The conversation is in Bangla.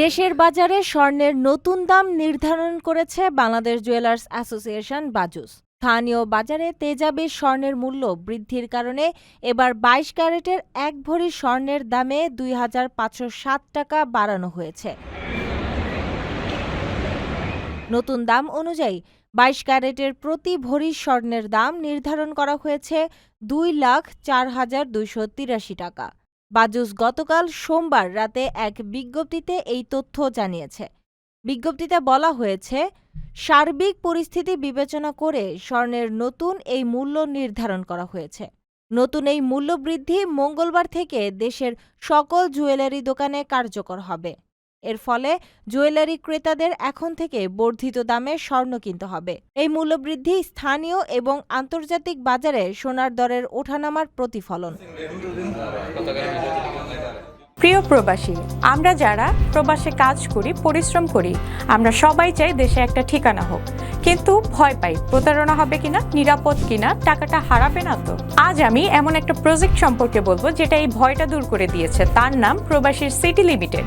দেশের বাজারে স্বর্ণের নতুন দাম নির্ধারণ করেছে বাংলাদেশ জুয়েলার্স অ্যাসোসিয়েশন বাজুস। স্থানীয় বাজারে তেজাবি স্বর্ণের মূল্য বৃদ্ধির কারণে এবার বাইশ ক্যারেটের এক ভরি স্বর্ণের দামে দুই হাজার পাঁচশো সাত টাকা বাড়ানো হয়েছে। নতুন দাম অনুযায়ী বাইশ ক্যারেটের প্রতি ভরি স্বর্ণের দাম নির্ধারণ করা হয়েছে দুই লাখ চার হাজার দুইশো তিরাশি টাকা। বাজুস গতকাল সোমবার রাতে এক বিজ্ঞপ্তিতে এই তথ্য জানিয়েছে। বিজ্ঞপ্তিতে বলা হয়েছে, সার্বিক পরিস্থিতি বিবেচনা করে স্বর্ণের নতুন এই মূল্য নির্ধারণ করা হয়েছে। নতুন এই মূল্য বৃদ্ধি মঙ্গলবার থেকে দেশের সকল জুয়েলারি দোকানে কার্যকর হবে। এর ফলে জুয়েলারি ক্রেতাদের এখন থেকে বর্ধিত দামে স্বর্ণ কিনতে হবে। এই মূল্যবৃদ্ধি স্থানীয় এবং আন্তর্জাতিক বাজারে সোনার দরের ওঠানামার প্রতিফলন। প্রিয় প্রবাসী, আমরা যারা প্রবাসে কাজ করি, পরিশ্রম করি, আমরা সবাই চাই দেশে একটা ঠিকানা হোক। কিন্তু ভয় পাই, প্রতারণা হবে কিনা, নিরাপদ কিনা, টাকাটা হারাবে না তো? আজ আমি এমন একটা প্রজেক্ট সম্পর্কে বলব, যেটা এই ভয়টা দূর করে দিয়েছে। তার নাম প্রবাসীর সিটি লিমিটেড